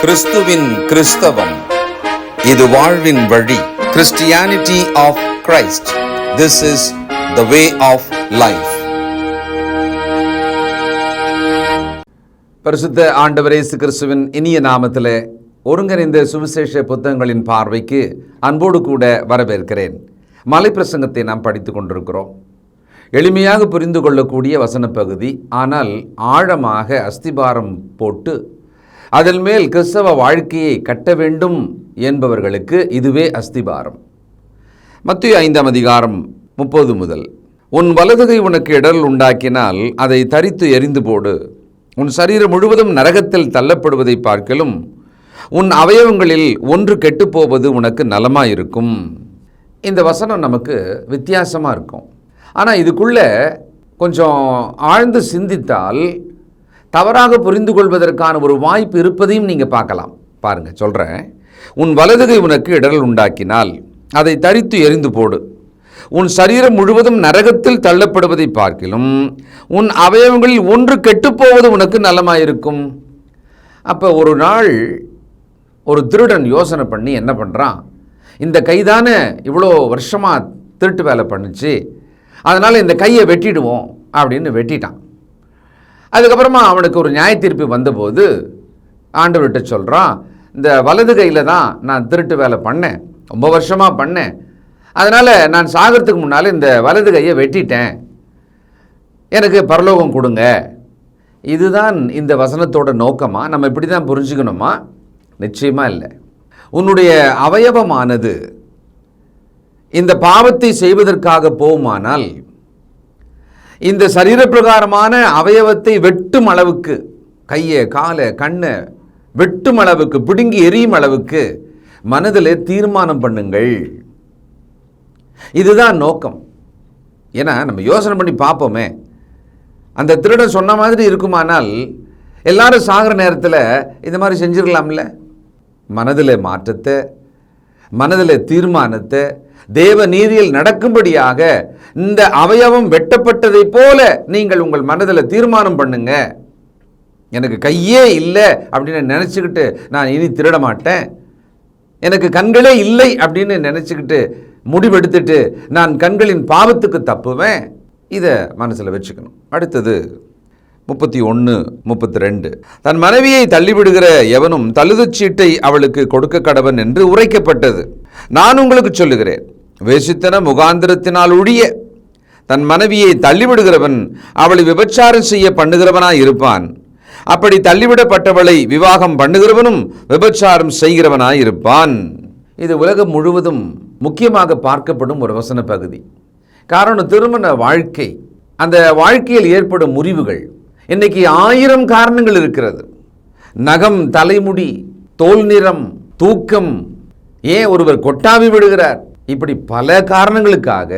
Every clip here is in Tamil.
கிறிஸ்துவின் கிறிஸ்தவம். இது வாழ்வின் வழி. Christianity of Christ this is the way of life பரிசுத்த ஆண்டவர் இயேசு கிறிஸ்துவின் இனிய நாமத்தில் ஒருங்கிணைந்த சுவிசேஷ புத்தகங்களின் பார்வைக்கு அன்போடு கூட வரவேற்கிறேன். மலை பிரசங்கத்தை நாம் படித்து கொண்டிருக்கிறோம். எளிமையாக புரிந்து கொள்ளக்கூடிய வசனப் பகுதி ஆனால் ஆழமாக அஸ்திபாரம் போட்டு அதன் மேல் கிறிஸ்தவ வாழ்க்கையை கட்ட வேண்டும் என்பவர்களுக்கு இதுவே அஸ்திபாரம். மத்திய ஐந்தாம் அதிகாரம் முப்பது முதல். உன் வலதுகை உனக்கு இடல் உண்டாக்கினால் அதை தரித்து எரிந்து போடு. உன் சரீரம் முழுவதும் நரகத்தில் தள்ளப்படுவதை பார்க்கலும் உன் அவயவங்களில் ஒன்று கெட்டுப்போவது உனக்கு நலமாயிருக்கும். இந்த வசனம் நமக்கு வித்தியாசமாக இருக்கும். ஆனால் இதுக்குள்ளே கொஞ்சம் ஆழ்ந்து சிந்தித்தால் தவறாக புரிந்து கொள்வதற்கான ஒரு வாய்ப்பு இருப்பதையும் நீங்கள் பார்க்கலாம். பாருங்கள் சொல்கிறேன் உன் வலதுகை உனக்கு இடரல் உண்டாக்கினால் அதை தரித்து எரிந்து போடு. உன் சரீரம் முழுவதும் நரகத்தில் தள்ளப்படுவதை பார்க்கிலும் உன் அவயவங்களில் ஒன்று கெட்டுப்போவது உனக்கு நலமாயிருக்கும். அப்போ ஒரு நாள் ஒரு திருடன் யோசனை பண்ணி என்ன பண்ணுறான் இந்த கைதானே இவ்வளோ வருஷமாக திருட்டு வேலை பண்ணுச்சு. அதனால் இந்த கையை வெட்டிடுவோம் அப்படின்னு வெட்டிட்டான். அதுக்கப்புறமா அவனுக்கு ஒரு நியாய தீர்ப்பு வந்தபோது ஆண்டவர்கிட்ட சொல்கிறான் இந்த வலது கையில் தான் நான் திருட்டு வேலை பண்ணேன் ரொம்ப வருஷமாக பண்ணேன். அதனால் நான் சாகிறதுக்கு முன்னால் இந்த வலது கையை வெட்டிட்டேன். எனக்கு பரலோகம் கொடுங்க. இதுதான் இந்த வசனத்தோட நோக்கமாக நம்ம இப்படி தான் புரிஞ்சுக்கணுமா? நிச்சயமாக இல்லை. உன்னுடைய அவயவமானது இந்த பாவத்தை செய்வதற்காக போகுமானால் இந்த சரீரப்பிரகாரமான அவயவத்தை வெட்டும் அளவுக்கு கையை காலை கண்ணை வெட்டும் அளவுக்கு பிடுங்கி எரியும் அளவுக்கு மனதில் தீர்மானம் பண்ணுங்கள். இதுதான் நோக்கம். ஏன்னா நம்ம யோசனை பண்ணி பார்ப்போமே. அந்த திருடன் சொன்ன மாதிரி இருக்குமானால் எல்லாரும் சாகிற நேரத்தில் இந்த மாதிரி செஞ்சிடலாம்ல? மனதில் மாற்றத்தை மனதில் தீர்மானத்தை தேவ நீதியில் நடக்கும்படியாக இந்த அவயவம் வெட்டப்பட்டதைப் போல நீங்கள் உங்கள் மனதில் தீர்மானம் பண்ணுங்க. எனக்கு கையே இல்லை அப்படின்னு நினச்சிக்கிட்டு நான் இனி திருட மாட்டேன். எனக்கு கண்களே இல்லை அப்படின்னு நினச்சிக்கிட்டு முடிவெடுத்துட்டு நான் கண்களின் பாவத்துக்கு தப்புவேன். இதை மனசில் வச்சுக்கணும். அடுத்தது முப்பத்தி ஒன்று முப்பத்தி ரெண்டு தன் மனைவியை தள்ளிவிடுகிற எவனும் தழுதுச்சீட்டை அவளுக்கு கொடுக்க கடவன் என்று உரைக்கப்பட்டது. நான் உங்களுக்கு சொல்லுகிறேன். வேசித்தன முகாந்திரத்தினால் ஒழிய தன் மனைவியை தள்ளிவிடுகிறவன் அவளை விபச்சாரம் செய்ய பண்ணுகிறவனாய் இருப்பான். அப்படி தள்ளிவிடப்பட்டவளை விவாகம் பண்ணுகிறவனும் விபச்சாரம் செய்கிறவனாய் இருப்பான். இது உலகம் முழுவதும் முக்கியமாக பார்க்கப்படும் ஒரு வசன பகுதி. காரணம் திருமண வாழ்க்கை. அந்த வாழ்க்கையில் ஏற்படும் முறிவுகள். இன்னைக்கு ஆயிரம் காரணங்கள் இருக்கிறது. நகம் தலைமுடி தோல் நிறம் தூக்கம். ஏன் ஒருவர் கொட்டாவி விடுகிறார்? இப்படி பல காரணங்களுக்காக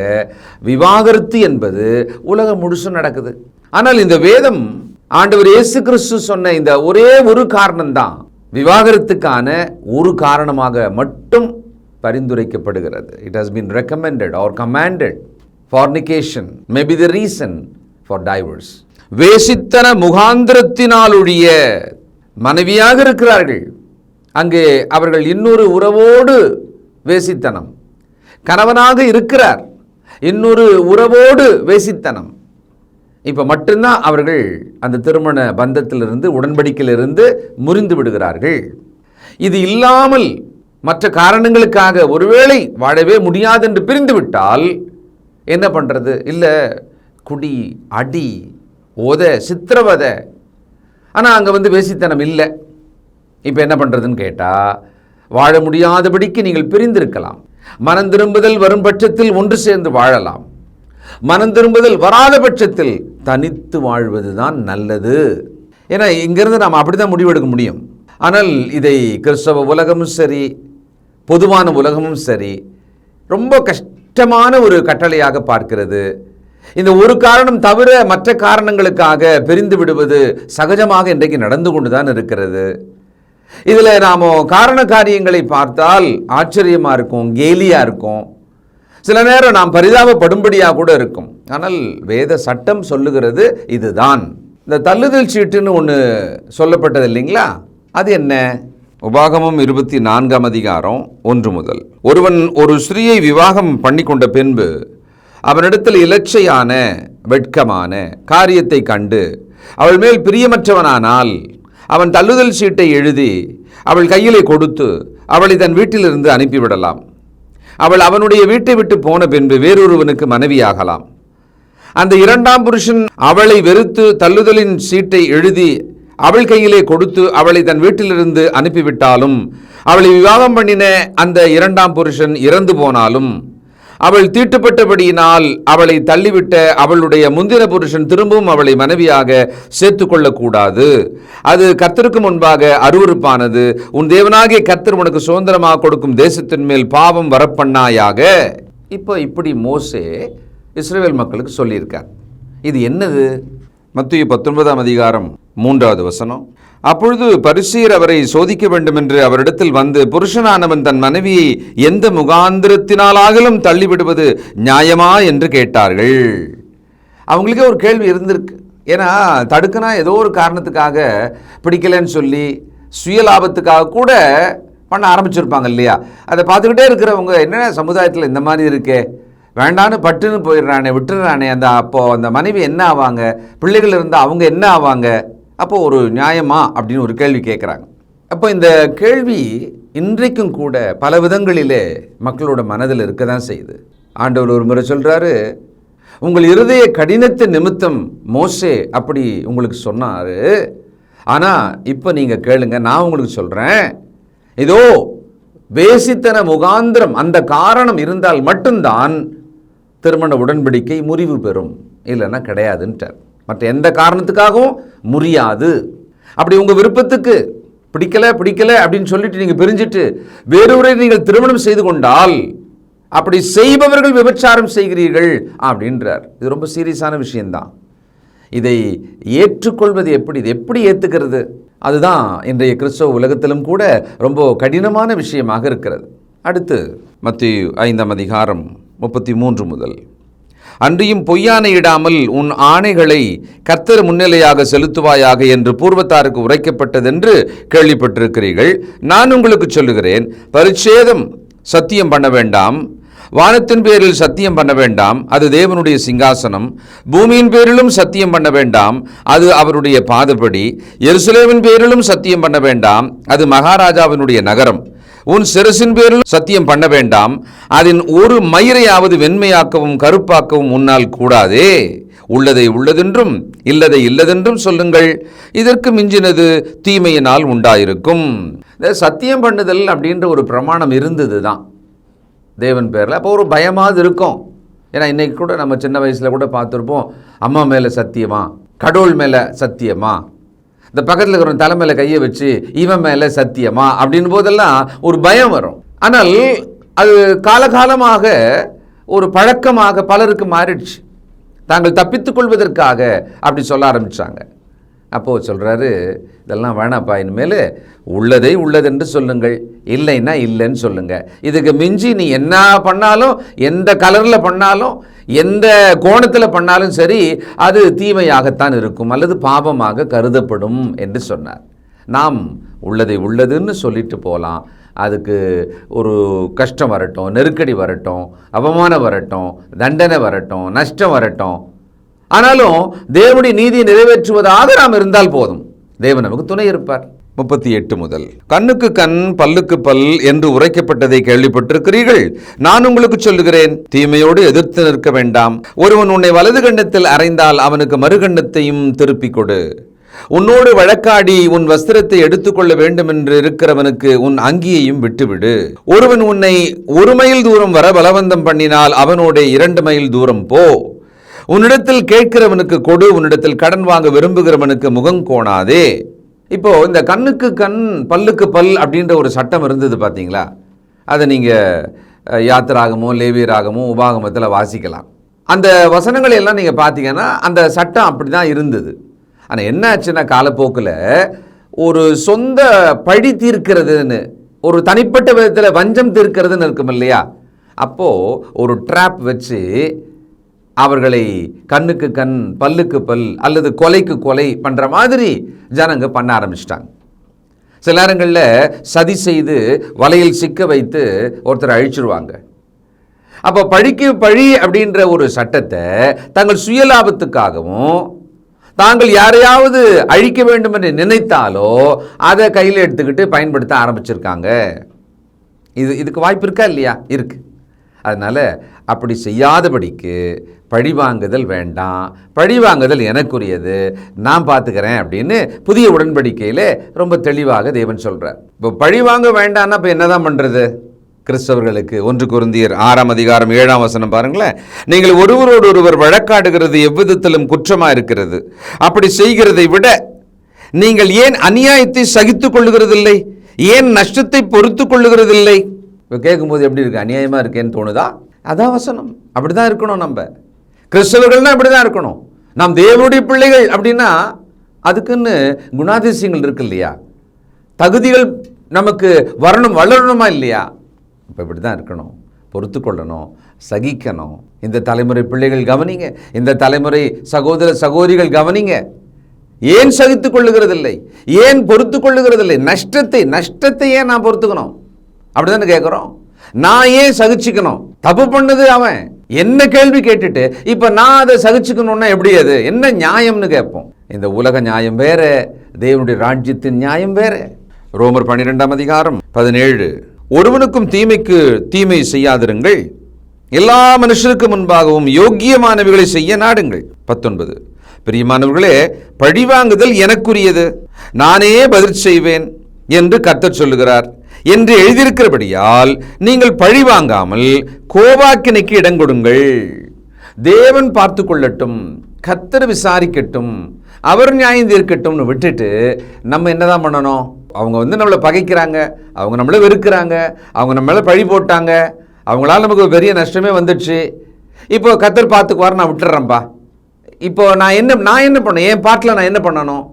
விவாகரத்து என்பது உலகம் முழுசும் நடக்குது. ஆனால் இந்த வேதம் ஆண்டவர் இயேசு கிறிஸ்து சொன்ன இந்த ஒரே ஒரு காரணம்தான். விவாகரத்துக்கான ஒரு காரணமாக மட்டும் பரிந்துரைக்கப்படுகிறது. It has been recommended or commanded fornication maybe the reason for divorce வேசித்தன முகாந்திரத்தினாலுடைய மனைவியாக இருக்கிறார்கள். அங்கே அவர்கள் இன்னொரு உறவோடு வேசித்தனம். கணவனாக இருக்கிறார். இன்னொரு உறவோடு வேசித்தனம். இப்போ மட்டும்தான் அவர்கள் அந்த திருமண பந்தத்திலிருந்து உடன்படிக்கையிலிருந்து முறிந்து விடுகிறார்கள். இது இல்லாமல் மற்ற காரணங்களுக்காக ஒருவேளை வாழவே முடியாது என்று பிரிந்து விட்டால் என்ன பண்ணுறது இல்லை குடி அடி ஓத சித்திரவதை. ஆனால் அங்கே வந்து வேசித்தனம் இல்லை. இப்போ என்ன பண்ணுறதுன்னு கேட்டால் வாழ முடியாதபடிக்கு நீங்கள் பிரிந்திருக்கலாம். மனம் திரும்புதல் வரும் பட்சத்தில் ஒன்று சேர்ந்து வாழலாம். மனம் திரும்புதல் வராத பட்சத்தில் தனித்து வாழ்வது தான் நல்லது. ஏன்னா இங்கிருந்து நாம் அப்படி தான் முடிவெடுக்க முடியும். ஆனால் இதை கிறிஸ்தவ உலகமும் சரி பொதுவான உலகமும் சரி ரொம்ப கஷ்டமான ஒரு கட்டளையாக பார்க்கிறது. இந்த ஒரு காரணம் தவிர மற்ற காரணங்களுக்காக பிரிந்து விடுவது சகஜமாக இன்றைக்கு நடந்து கொண்டு தான் இருக்கிறது. இதில் நாம் காரண காரியங்களை பார்த்தால் ஆச்சரியமாக இருக்கும் கேலியாக இருக்கும். சில நேரம் நாம் பரிதாபப்படும்படியாக கூட இருக்கும். ஆனால் வேத சட்டம் சொல்லுகிறது இதுதான். இந்த தள்ளுதல் சீட்டுன்னு ஒன்று சொல்லப்பட்டது இல்லைங்களா? அது என்ன? உபாகமம் இருபத்தி நான்காம் அதிகாரம் ஒன்று முதல். ஒருவன் ஒரு ஸ்ரீயை விவாகம் பண்ணி கொண்ட பின்பு அவனிடத்தில் இலச்சையான வெட்கமான காரியத்தை கண்டு அவள் மேல் பிரியமற்றவனானால் அவன் தள்ளுதல் சீட்டை எழுதி அவள் கையிலே கொடுத்து அவளை தன் வீட்டிலிருந்து அனுப்பிவிடலாம். அவள் அவனுடைய வீட்டை விட்டு போன பின்பு வேறொருவனுக்கு மனைவியாகலாம். அந்த இரண்டாம் புருஷன் அவளை வெறுத்து தள்ளுதலின் சீட்டை எழுதி அவள் கையிலே கொடுத்து அவளை தன் வீட்டிலிருந்து அனுப்பிவிட்டாலும் அவளை விவாகம் பண்ணின அந்த இரண்டாம் புருஷன் இறந்து போனாலும் அவள் தீட்டுப்பட்டபடியினால் அவளை தள்ளிவிட்ட அவளுடைய முந்தின புருஷன் திரும்பவும் அவளை மனைவியாக சேர்த்து கொள்ளக்கூடாது அது கத்தருக்கு முன்பாக அருவருப்பானது. உன் தேவனாகிய கத்தர் உனக்கு சுதந்திரமாக கொடுக்கும் தேசத்தின் மேல் பாவம் வரப்பண்ணாயாக. இப்போ இப்படி மோசே இஸ்ரேல் மக்களுக்கு சொல்லியிருக்கார். இது என்னது? மத்திய பத்தொன்பதாம் அதிகாரம் மூன்றாவது வசனம். அப்பொழுது பரிசீர் அவரை சோதிக்க வேண்டும் என்று அவரிடத்தில் வந்து புருஷனானவன் தன் மனைவியை எந்த முகாந்திரத்தினாலாகலும் தள்ளிவிடுவது நியாயமா என்று கேட்டார்கள். அவங்களுக்கே ஒரு கேள்வி இருந்திருக்கு. ஏன்னா தடுக்கனா ஏதோ ஒரு காரணத்துக்காக பிடிக்கலைன்னு சொல்லி சுயலாபத்துக்காக கூட பண்ண ஆரம்பிச்சிருப்பாங்க இல்லையா? அதை பார்த்துக்கிட்டே இருக்கிறவங்க என்னென்ன சமுதாயத்தில் இந்த மாதிரி இருக்கே? வேண்டான்னு பட்டுன்னு போயிடுறானே விட்டுறானே அந்த அப்போது அந்த மனைவி என்ன ஆவாங்க? பிள்ளைகள் இருந்தால் அவங்க என்ன ஆவாங்க? அப்போது ஒரு நியாயமா அப்படின்னு ஒரு கேள்வி கேட்குறாங்க அப்போ இந்த கேள்வி இன்றைக்கும் கூட பல விதங்களிலே மக்களோட மனதில் இருக்க தான் செய்யுது. ஆண்டவர் ஒரு முறை சொல்கிறாரு உங்கள் இருதய கடினத்தின் நிமித்தம் மோசே அப்படி உங்களுக்கு சொன்னார். ஆனால் இப்போ நீங்கள் கேளுங்க நான் உங்களுக்கு சொல்கிறேன் இதோ வேசித்தன முகாந்திரம் அந்த காரணம் இருந்தால் மட்டும்தான் திருமண உடன்படிக்கை முறிவு பெறும். இல்லைன்னா கிடையாதுன்ட்டார். மற்ற எந்த காரணத்துக்காகவும் முடியாது அப்படி உங்கள் விருப்பத்துக்கு பிடிக்கலை பிடிக்கல அப்படின்னு சொல்லிட்டு நீங்கள் பிரிஞ்சிட்டு வேறொரு நீங்கள் திருமணம் செய்து கொண்டால் அப்படி செய்பவர்கள் விபச்சாரம் செய்கிறீர்கள் அப்படின்றார். இது ரொம்ப சீரியஸான விஷயந்தான் இதை ஏற்றுக்கொள்வது எப்படி இது எப்படி ஏற்றுக்கிறது அதுதான் இன்றைய கிறிஸ்தவ உலகத்திலும் கூட ரொம்ப கடினமான விஷயமாக இருக்கிறது. அடுத்து மத்திய ஐந்தாம் அதிகாரம் முப்பத்தி மூன்று முதல் அன்றியும் பொய்யானை இடாமல் உன் ஆணைகளை கர்த்தர் முன்னிலையாக செலுத்துவாயாக என்று பூர்வத்தாருக்கு உரைக்கப்பட்டதென்று கேள்விப்பட்டிருக்கிறீர்கள். நான் உங்களுக்கு சொல்லுகிறேன் பரிச்சேதம் சத்தியம் பண்ண வேண்டாம் வானத்தின் பேரில் சத்தியம் பண்ண வேண்டாம் அது தேவனுடைய சிங்காசனம் பூமியின் பேரிலும் சத்தியம் பண்ண வேண்டாம் அது அவருடைய பாதப்படி எருசலேமின் பேரிலும் சத்தியம் பண்ண வேண்டாம் அது மகாராஜாவினுடைய நகரம். உன் சிரசின் பேரில் சத்தியம் பண்ண வேண்டாம். அதன் ஒரு மயிரையாவது வெண்மையாக்கவும் கருப்பாக்கவும் உன்னால் கூடாதே. உள்ளதை உள்ளதென்றும் இல்லதை இல்லதென்றும் சொல்லுங்கள். இதற்கு மிஞ்சினது தீமையினால் உண்டாயிருக்கும். இந்த சத்தியம் பண்ணுதல் அப்படின்ற ஒரு பிரமாணம் இருந்தது தான். தேவன் பேரில். அப்போ ஒரு பயமாவது இருக்கும். ஏன்னா இன்றைக்கி கூட நம்ம சின்ன வயசில் கூட பார்த்துருப்போம் அம்மா மேலே சத்தியமா? கடவுள் மேலே சத்தியமா? இந்த பக்கத்தில் இருக்கிற தலை மேலே கையை வச்சு இவன் மேலே சத்தியமா? அப்படின் போதெல்லாம் ஒரு பயம் வரும். ஆனால் அது காலகாலமாக ஒரு பழக்கமாக பலருக்கு மாறிடுச்சு. தாங்கள் தப்பித்துக் கொள்வதற்காக அப்படி சொல்ல ஆரம்பித்தாங்க அப்போது சொல்கிறாரு இதெல்லாம் வேணாப்பா இனிமேல் உள்ளதை உள்ளதென்று சொல்லுங்கள். இல்லைன்னா இல்லைன்னு சொல்லுங்கள் இதுக்கு மிஞ்சி நீ என்ன பண்ணாலும் எந்த கலரில் பண்ணாலும் எந்த கோணத்தில் பண்ணாலும் சரி அது தீமையாகத்தான் இருக்கும். அல்லது பாபமாக கருதப்படும் என்று சொன்னார். நாம் உள்ளதை உள்ளதுன்னு சொல்லிட்டு போகலாம் அதுக்கு ஒரு கஷ்டம் வரட்டும் நெருக்கடி வரட்டும் அவமானம் வரட்டும் தண்டனை வரட்டும் நஷ்டம் வரட்டும். ஆனாலும் தேவனுடைய நீதியை நிறைவேற்றுவதாக நாம் இருந்தால் போதும். தேவன் நமக்கு துணை இருப்பார். முப்பத்தி எட்டு முதல். கண்ணுக்கு கண் பல்லுக்கு பல் என்று உரைக்கப்பட்டதை கேள்விப்பட்டிருக்கிறீர்கள். நான் உங்களுக்கு சொல்லுகிறேன் தீமையோடு எதிர்த்து நிற்க வேண்டாம். ஒருவன் உன்னை வலது கண்ணத்தில் அறைந்தால் அவனுக்கு மறுகண்ணத்தையும் திருப்பிக் கொடு. உன்னோடு வழக்காடி உன் வஸ்திரத்தை எடுத்துக்கொள்ள வேண்டும் என்று இருக்கிறவனுக்கு உன் அங்கியையும் விட்டுவிடு. ஒருவன் உன்னை ஒரு மைல் தூரம் வர பலவந்தம் பண்ணினால் அவனோட இரண்டு மைல் தூரம் போ. உன்னிடத்தில் கேட்கிறவனுக்கு கொடு உன்னிடத்தில் கடன் வாங்க விரும்புகிறவனுக்கு முகம் கோணாதே. இப்போ இந்த கண்ணுக்கு கண் பல்லுக்கு பல் அப்படின்ற ஒரு சட்டம் இருந்தது பார்த்தீங்களா அதை நீங்கள் யாத்திராகமோ லேவியராகமோ உபாகமத்தில் வாசிக்கலாம். அந்த வசனங்களை எல்லாம் நீங்கள் பார்த்தீங்கன்னா அந்த சட்டம் அப்படி தான் இருந்தது. ஆனால் என்ன ஆச்சுன்னா காலப்போக்கில் ஒரு சொந்த பழி தீர்க்கிறதுன்னு ஒரு தனிப்பட்ட விதத்தில் வஞ்சம் தீர்க்கிறதுன்னு இருக்கும் இல்லையா அப்போது ஒரு ட்ராப் வச்சு அவர்களை கண்ணுக்கு கண் பல்லுக்கு பல் அல்லது கொலைக்கு கொலை பண்ணுற மாதிரி ஜனங்க பண்ண ஆரம்பிச்சிட்டாங்க. சில நேரங்களில் சதி செய்து வலையில் சிக்க வைத்து ஒருத்தர் அழிச்சிருவாங்க. அப்போ பழிக்கு பழி அப்படின்ற ஒரு சட்டத்தை தங்கள் சுயலாபத்துக்காகவும் தாங்கள் யாரையாவது அழிக்க வேண்டும் என்று நினைத்தாலோ அதை கையில் எடுத்துக்கிட்டு பயன்படுத்த ஆரம்பிச்சிருக்காங்க. இது இதுக்கு வாய்ப்பு இருக்கா இல்லையா? இருக்குது அதனால் அப்படி செய்யாதபடிக்கு பழி வாங்குதல் வேண்டாம். பழி வாங்குதல் எனக்குரியது. நான் பார்த்துக்கிறேன் அப்படின்னு புதிய உடன்படிக்கையில் ரொம்ப தெளிவாக தேவன் சொல்கிறார் இப்போ பழி வாங்க வேண்டாம்னா இப்போ என்னதான் பண்ணுறது கிறிஸ்தவர்களுக்கு ஒன்று குருந்தியர் ஆறாம் அதிகாரம் ஏழாம் வசனம் பாருங்களேன். நீங்கள் ஒருவரோடு ஒருவர் வழக்காடுகிறது எவ்விதத்திலும் குற்றமாக இருக்கிறது. அப்படி செய்கிறதை விட நீங்கள் ஏன் அநியாயத்தை சகித்துக் கொள்ளுகிறதில்லை? ஏன் நஷ்டத்தை பொறுத்து கொள்ளுகிறதில்லை? இப்போ கேட்கும்போது எப்படி இருக்கு? அநியாயமாக இருக்கேன்னு தோணுதா? அதான் வசனம். அப்படி தான் இருக்கணும் நம்ம. கிறிஸ்தவர்கள்னால் அப்படி தான் இருக்கணும். நாம் தேவனுடைய பிள்ளைகள் அப்படின்னா அதுக்குன்னு குணாதிசயங்கள் இருக்கு இல்லையா? தகுதிகள் நமக்கு வரணும் வளரணுமா இல்லையா? இப்போ இப்படி தான் இருக்கணும். பொறுத்து கொள்ளணும் சகிக்கணும். இந்த தலைமுறை பிள்ளைகள் கவனிங்க. இந்த தலைமுறை சகோதர சகோதரிகள் கவனிங்க. ஏன் சகித்துக் கொள்ளுகிறதில்லை? ஏன் பொறுத்து கொள்ளுகிறதில்லை? நஷ்டத்தை நஷ்டத்தை ஏன் நான் பொறுத்துக்கணும். அப்படி தானே கேட்குறோம் நான் ஏன் சகிச்சுக்கணும்? தப்பு பண்ணது அவன். என்ன கேள்வி கேட்டுட்டு இப்போ நான் அதை சகிச்சுக்கணும்னா எப்படி அது? என்ன நியாயம்னு கேட்போம். இந்த உலக நியாயம் வேற தேவனுடைய ராஜ்யத்தின் நியாயம் வேற. ரோமர் பன்னிரெண்டாம் அதிகாரம் பதினேழு. ஒருவனுக்கும் தீமைக்கு தீமை செய்யாதிருங்கள். எல்லா மனுஷருக்கு முன்பாகவும் யோக்கியமானவைகளை செய்ய நாடுங்கள். பத்தொன்பது. பிரியமானவர்களே பழிவாங்குதல் எனக்குரியது. நானே பதில் செய்வேன் என்று கர்த்தர் சொல்லுகிறார். என்று எழுதியிருக்கிறபடியால் நீங்கள் பழி வாங்காமல் கோபாக்கினைக்கு இடம் கொடுங்கள். தேவன் பார்த்து கொள்ளட்டும் கத்தர் விசாரிக்கட்டும் அவர் நியாயம் தீர்க்கட்டும்னு விட்டுட்டு நம்ம என்னதான் பண்ணணும்? அவங்க வந்து நம்மளை பகைக்கிறாங்க அவங்க நம்மளை வெறுக்கிறாங்க அவங்க நம்மளை பழி போட்டாங்க அவங்களால நமக்கு பெரிய நஷ்டமே வந்துடுச்சு. இப்போ கத்தர் பார்த்துக்குவார் நான் விட்டுறேன்ப்பா. இப்போ நான் என்ன நான் என்ன பண்ண என் பாட்டில் நான் என்ன பண்ணணும்?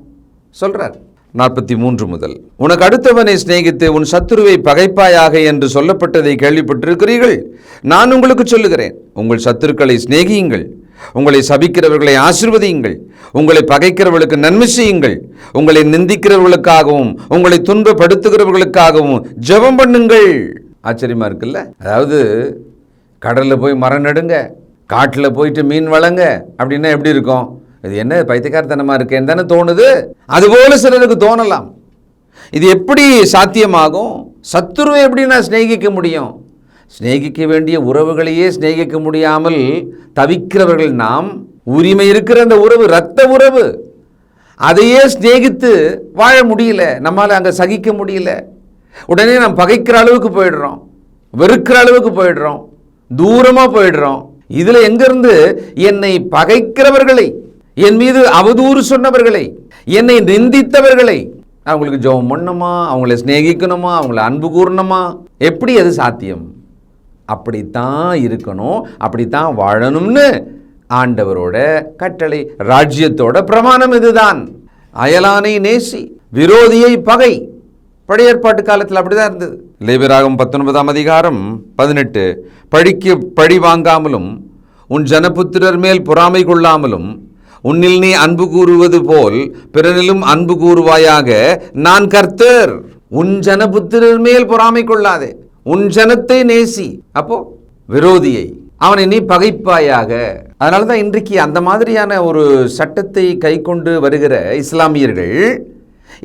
சொல்கிறார் நாற்பத்தி மூன்று முதல். உனக்கு அடுத்தவனை சிநேகித்து உன் சத்துருவை பகைப்பாயாக என்று சொல்லப்பட்டதை கேள்விப்பட்டிருக்கிறீர்கள்? நான் உங்களுக்கு சொல்லுகிறேன் உங்கள் சத்துருக்களை சிநேகியுங்கள். உங்களை சபிக்கிறவர்களை ஆசிர்வதியுங்கள். உங்களை பகைக்கிறவர்களுக்கு நன்மை செய்யுங்கள். உங்களை நிந்திக்கிறவர்களுக்காகவும் உங்களை துன்பப்படுத்துகிறவர்களுக்காகவும் ஜெபம் பண்ணுங்கள். ஆச்சரியமா இருக்குல்ல? அதாவது கடலில் போய் மரம் நடுங்க காட்டில் போயிட்டு மீன் வளங்க அப்படின்னா எப்படி இருக்கும்? இது என்ன பைத்தியக்காரத்தனமாக இருக்கேன்னு தானே தோணுது? அதுபோல் சிலருக்கு தோணலாம். இது எப்படி சாத்தியமாகும்? சத்துருவை எப்படி நான் சிநேகிக்க முடியும்? சிநேகிக்க வேண்டிய உறவுகளையே சிநேகிக்க முடியாமல் தவிக்கிறவர்கள் நாம். உரிமை இருக்கிற அந்த உறவு இரத்த உறவு. அதையே சிநேகித்து வாழ முடியல. நம்மால் அங்கே சகிக்க முடியல. உடனே நாம் பகைக்கிற அளவுக்கு போயிடுறோம். வெறுக்கிற அளவுக்கு போயிடுறோம். தூரமாக போயிடுறோம். இதில் எங்கேருந்து என்னை பகைக்கிறவர்களை என் மீது அவதூறு சொன்னவர்களை என்னை நிந்தித்தவர்களை அவங்களுக்கு ஜெபம் பண்ணணுமா? அவங்கள சிநேகிக்கணுமா? அவங்கள அன்பு கூறணுமா? எப்படி அது சாத்தியம்? அப்படித்தான் இருக்கணும் அப்படித்தான் வாழணும்னு ஆண்டவரோட கட்டளை ராஜ்யத்தோட பிரமாணம் இதுதான். அயலானை நேசி விரோதியை பகை. பழைய ஏற்பாட்டு காலத்தில் அப்படிதான் இருந்தது. லேபராகம் பத்தொன்பதாம் அதிகாரம் பதினெட்டு. பழிக்கு பழி வாங்காமலும் உன் ஜனபுத்திரர் மேல் பொறாமை கொள்ளாமலும் உன்னில் நீ அன்பு கூறுவது போல் பிறனிலும் அன்பு கூறுவாயாக நான் கர்த்தர் உன் ஜனபுத்திரர் மேல் பொறாமை கொள்ளாதே உன் ஜனத்தை நேசி. அப்போ விரோதியை அவனை நீ பகைப்பாயாக. அதனால தான் இன்றைக்கு அந்த மாதிரியான ஒரு சட்டத்தை கை கொண்டு வருகிற இஸ்லாமியர்கள்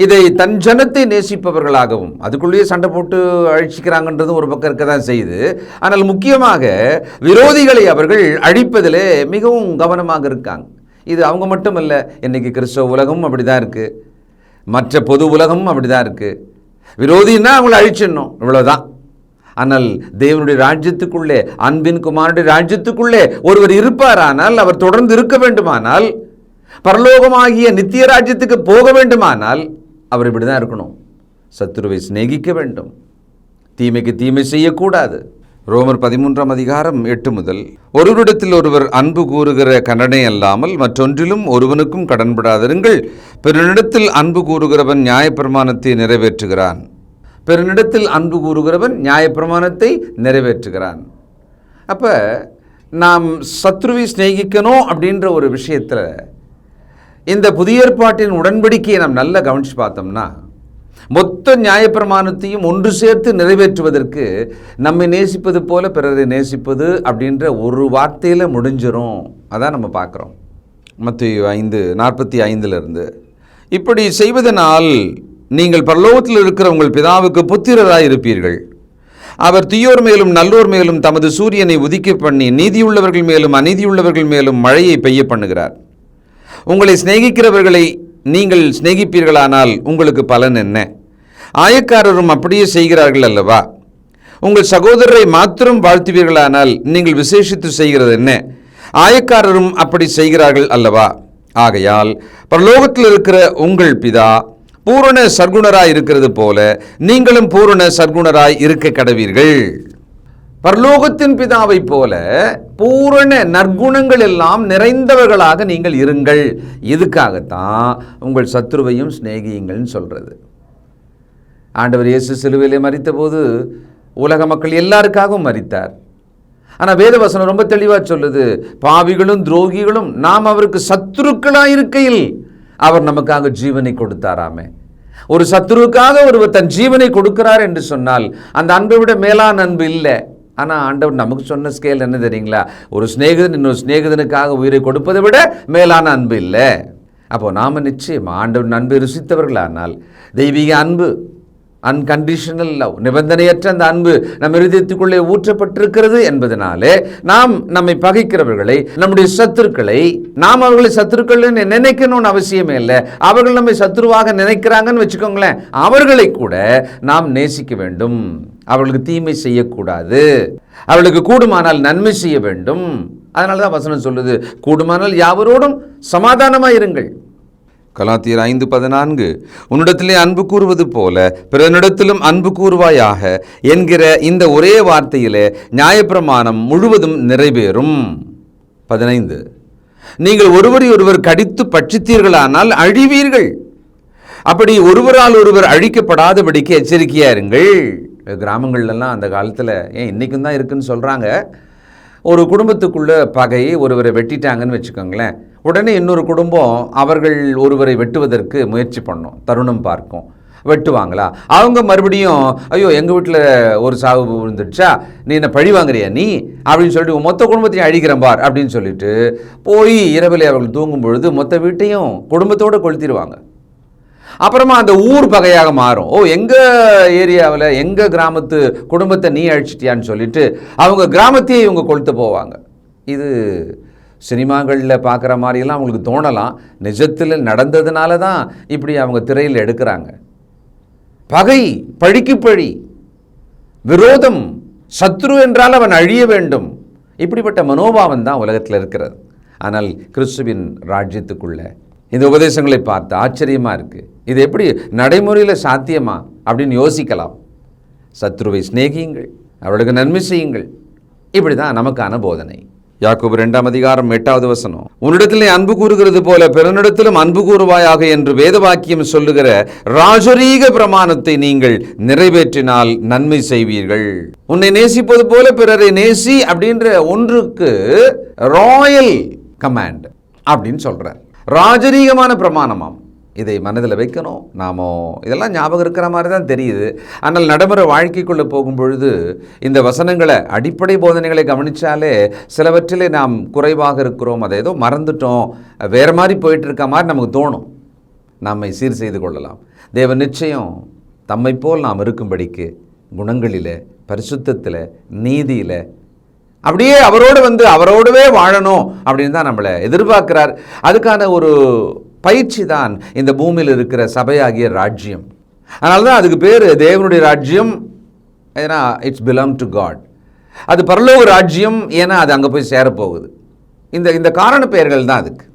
இதை தன் ஜனத்தை நேசிப்பவர்களாகவும் அதுக்குள்ளேயே சண்டை போட்டு அழிச்சிக்கிறாங்கன்றதும் ஒரு பக்கம் இருக்க தான் செய்யுது. ஆனால் முக்கியமாக விரோதிகளை அவர்கள் அழிப்பதிலே மிகவும் கவனமாக இருக்காங்க. இது அவங்க மட்டும் இல்லை இன்னைக்கு கிறிஸ்தவ உலகமும் அப்படி தான் இருக்குது மற்ற பொது உலகமும் அப்படி தான் இருக்குது விரோதின்னா அவங்கள அழிச்சிடணும் இவ்வளோதான் ஆனால் தேவனுடைய ராஜ்யத்துக்குள்ளே அன்பின் குமாரனுடைய ராஜ்யத்துக்குள்ளே ஒருவர் இருப்பாரானால் அவர் தொடர்ந்து இருக்க வேண்டுமானால் பரலோகமாகிய நித்திய ராஜ்யத்துக்கு போக வேண்டுமானால் அவர் இப்படி தான் இருக்கணும். சத்துருவை சிநேகிக்க வேண்டும். தீமைக்கு தீமை செய்யக்கூடாது. ரோமர் பதிமூன்றாம் அதிகாரம் எட்டு முதல். ஒருவரிடத்தில் ஒருவர் அன்பு கூறுகிற கடனை அல்லாமல் மற்றொன்றிலும் ஒருவனுக்கும் கடன்படாதிருங்கள். பிறனிடத்தில் அன்பு கூறுகிறவன் நியாயப்பிரமாணத்தை நிறைவேற்றுகிறான். பிறனிடத்தில் அன்பு கூறுகிறவன் நியாயப்பிரமாணத்தை நிறைவேற்றுகிறான். அப்போ நாம் சத்ருவை சிநேகிக்கணும் அப்படின்ற ஒரு விஷயத்தில் இந்த புதிய ஏற்பாட்டின் உடன்படிக்கையை நாம் நல்லா கவனித்து பார்த்தோம்னா மொத்த நியாயப்பிரமாணத்தையும் ஒன்று சேர்த்து நிறைவேற்றுவதற்கு நம்மை நேசிப்பது போல பிறரை நேசிப்பது அப்படின்ற ஒரு வார்த்தையில் முடிஞ்சிடும் அதான் நம்ம பார்க்குறோம். மத்திய ஐந்து நாற்பத்தி ஐந்திலிருந்து. இப்படி செய்வதனால் நீங்கள் பரலோகத்தில் இருக்கிற உங்கள் பிதாவுக்கு புத்திரராய் இருப்பீர்கள் அவர் தீயோர் மேலும் நல்லோர் மேலும் தமது சூரியனை உதிக்க பண்ணி நீதியுள்ளவர்கள் மேலும் அநீதியுள்ளவர்கள் மேலும் மழையை பெய்ய பண்ணுகிறார். உங்களை சிநேகிக்கிறவர்களை நீங்கள் சிநேகிப்பீர்களானால் உங்களுக்கு பலன் என்ன? ஆயக்காரரும் அப்படியே செய்கிறார்கள் அல்லவா? உங்கள் சகோதரரை மாத்திரம் வாழ்த்துவீர்களானால் நீங்கள் விசேஷித்து செய்கிறது என்ன? ஆயக்காரரும் அப்படி செய்கிறார்கள் அல்லவா? ஆகையால் பரலோகத்தில் இருக்கிற உங்கள் பிதா பூரண சர்க்குணராய் இருக்கிறது போல நீங்களும் பூரண சர்க்குணராய் இருக்க கடவீர்கள். பரலோகத்தின் பிதாவைப் போல பூரண நற்குணங்கள் எல்லாம் நிறைந்தவர்களாக நீங்கள் இருங்கள். இதுக்காகத்தான் உங்கள் சத்ருவையும் சிநேகியுங்கள்னு சொல்றது. ஆண்டவர் இயேசு சிலுவையிலே மறித்தபோது உலக மக்கள் எல்லாருக்காகவும் மறித்தார் ஆனால் வேதவசனம் ரொம்ப தெளிவாக சொல்லுது பாவிகளும் துரோகிகளும் நாம் அவருக்கு சத்துருக்களாக இருக்கையில் அவர் நமக்காக ஜீவனை கொடுத்தாராமே. ஒரு சத்துருவுக்காக ஒருவர் தன் ஜீவனை கொடுக்கிறார் என்று சொன்னால் அந்த அன்பை விட மேலான அன்பு இல்லை. ஆனால் ஆண்டவர் நமக்கு சொன்ன ஸ்கேல் என்ன தெரியுங்களா? ஒரு சிநேகிதன் இன்னொரு சிநேகிதனுக்காக உயிரை கொடுப்பதை விட மேலான அன்பு இல்லை. அப்போது நாம் நிச்சயம் ஆண்டவர் அன்பை ருசித்தவர்களானால் தெய்வீக அன்பு அன்கண்டிஷனல் லவ் நிபந்தனையற்ற அந்த அன்பு நம் இருதயத்துக்குள்ளே ஊற்றப்பட்டிருக்கிறது என்பதனாலே நாம் நம்மை பகைக்கிறவர்களை நம்முடைய சத்துருக்களை நாம் அவர்களை சத்துருக்கள் நினைக்கணும்னு அவசியமே இல்லை. அவர்கள் நம்மை சத்துருவாக நினைக்கிறாங்கன்னு வச்சுக்கோங்களேன். அவர்களை கூட நாம் நேசிக்க வேண்டும். அவளுக்கு தீமை செய்யக்கூடாது. அவளுக்கு கூடுமானால் நன்மை செய்ய வேண்டும். அதனால தான் வசனம் சொல்லுது கூடுமானால் யாவரோடும் சமாதானமாக இருங்கள். கலாத்தியர் ஐந்து பதினான்கு உன்னிடத்திலே அன்பு கூறுவது போல பிறனிடத்திலும் அன்பு கூறுவாயாக என்கிற இந்த ஒரே வார்த்தையிலே நியாயப்பிரமாணம் முழுவதும் நிறைவேறும். பதினைந்து நீங்கள் ஒருவரை ஒருவர் கடித்து பட்சித்தீர்களானால் அழிவீர்கள். அப்படி ஒருவரால் ஒருவர் அழிக்கப்படாதபடிக்கு எச்சரிக்கையா இருங்கள். கிராமங்கள்லாம் அந்த காலத்தில் ஏன் இன்றைக்கும் தான் இருக்குன்னு சொல்கிறாங்க ஒரு குடும்பத்துக்குள்ளே பகையை ஒருவரை வெட்டிட்டாங்கன்னு வச்சுக்கோங்களேன். உடனே இன்னொரு குடும்பம் அவர்கள் ஒருவரை வெட்டுவதற்கு முயற்சி பண்ணும் தருணம் பார்க்கும். வெட்டுவாங்களா? அவங்க மறுபடியும் ஐயோ எங்கள் வீட்டில் ஒரு சாவு விழுந்துடுச்சா? நீ என்ன பழி வாங்குறியா நீ? அப்படின்னு சொல்லிட்டு மொத்த குடும்பத்தையும் அழிக்கிறேன் பார். அப்படின்னு சொல்லிட்டு போய் இரவில் அவர்கள் தூங்கும் பொழுது மொத்த வீட்டையும் குடும்பத்தோடு கொளுத்திடுவாங்க. அப்புறமா அந்த ஊர் பகையாக மாறும். ஓ எங்கள் ஏரியாவில் எங்கள் கிராமத்து குடும்பத்தை நீ அழிச்சிட்டியான்னு சொல்லிட்டு அவங்க கிராமத்தையே இவங்க கொளுத்து போவாங்க. இது சினிமாங்களில் பார்க்குற மாதிரியெல்லாம் அவங்களுக்கு தோணலாம். நிஜத்தில் நடந்ததுனால தான் இப்படி அவங்க திரையில் எடுக்கிறாங்க. பகை பழிக்கு பழி விரோதம் சத்ரு என்றால் அவன் அழிய வேண்டும். இப்படிப்பட்ட மனோபாவம் தான் உலகத்தில் இருக்கிறது. ஆனால் கிறிஸ்துவின் ராஜ்யத்துக்குள்ளே இந்த உபதேசங்களை பார்த்து ஆச்சரியமாக இருக்குது இது எப்படி நடைமுறையில் சாத்தியமா அப்படின்னு யோசிக்கலாம். சத்ருவை சிநேகியுங்கள் அவர்களுக்கு நன்மை செய்யுங்கள். இப்படி தான் நமக்கான போதனை. யாக்கோபு ரெண்டாம் அதிகாரம் எட்டாவது வசனம். உன்னிடத்திலே அன்பு கூறுகிறது போல பிறனிடத்திலும் அன்பு கூறுவாயாக என்று வேதவாக்கியம் சொல்லுகிற ராஜரீக பிரமாணத்தை நீங்கள் நிறைவேற்றினால் நன்மை செய்வீர்கள். உன்னை நேசிப்பது போல பிறரை நேசி அப்படின்ற ஒன்றுக்கு ராயல் கமாண்ட் அப்படின்னு சொல்றார். ராஜரீகமான பிரமாணமாம். இதை மனதில் வைக்கணும். நாமோ இதெல்லாம் ஞாபகம் இருக்கிற மாதிரி தான் தெரியுது. ஆனால் நடைமுறை வாழ்க்கைக்குள்ளே போகும் பொழுது இந்த வசனங்களை அடிப்படை போதனைகளை கவனித்தாலே சிலவற்றிலே நாம் குறைவாக இருக்கிறோம். அதை ஏதோ மறந்துட்டோம். வேறு மாதிரி போயிட்டு இருக்க மாதிரி நமக்கு தோணும். நம்மை சீர் செய்து கொள்ளலாம். தேவ நிச்சயம் தம்மை போல் நாம் இருக்கும்படிக்கு குணங்களில் பரிசுத்தத்தில் நீதியில் அப்படியே அவரோடு வந்து அவரோடவே வாழணும் அப்படின்னு தான் நம்மளை எதிர்பார்க்கிறார். அதுக்கான ஒரு பயிற்சி தான் இந்த பூமியில் இருக்கிற சபையாகிய ராஜ்யம். அதனால தான் அதுக்கு பேர் தேவனுடைய ராஜ்யம். ஏன்னா இட்ஸ் பிலாங் டு காட் அது பரலோக ராஜ்யம் ஏன்னா அது அங்கே போய் சேரப்போகுது. இந்த இந்த காரண பெயர்கள் தான் அதுக்கு.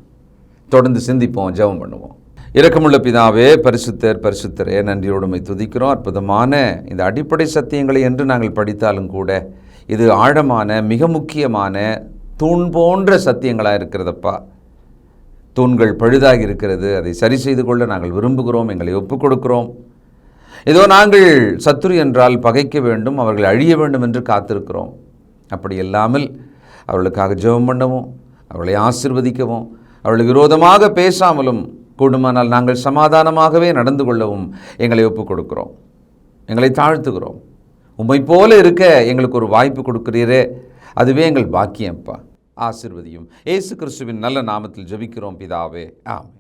தொடர்ந்து சிந்திப்போம் ஜெபம் பண்ணுவோம். இரக்கமுள்ள பிதாவே பரிசுத்தர் பரிசுத்தரே நன்றியோடுமை துதிக்கிறோம். அற்புதமான இந்த அடிப்படை சத்தியங்களை என்று நாங்கள் படித்தாலும் கூட இது ஆழமான மிக முக்கியமான தூண் போன்ற சத்தியங்களாக இருக்கிறதப்பா? தூண்கள் பழுதாகி இருக்கிறது அதை சரி செய்து கொள்ள நாங்கள் விரும்புகிறோம் எங்களை ஒப்புக் கொடுக்கிறோம். ஏதோ நாங்கள் சத்துரு என்றால் பகைக்க வேண்டும் அவர்கள் அழிய வேண்டும் என்று காத்திருக்கிறோம். அப்படி இல்லாமல் அவர்களுக்காக ஜெபம் பண்ணவும் அவர்களை ஆசிர்வதிக்கவும் அவர்களுக்கு விரோதமாக பேசாமலும் கூடுமானால் நாங்கள் சமாதானமாகவே நடந்து கொள்ளவும் எங்களை ஒப்புக் கொடுக்கிறோம். எங்களை தாழ்த்துகிறோம். உம்மை போல இருக்க எங்களுக்கு ஒரு வாய்ப்பு கொடுக்குறீரே. அதுவே எங்கள் பாக்கியம்ப்பா. ஆசிர்வதியும். இயேசு கிறிஸ்துவின் நல்ல நாமத்தில் ஜெபிக்கிறோம் பிதாவே. ஆமே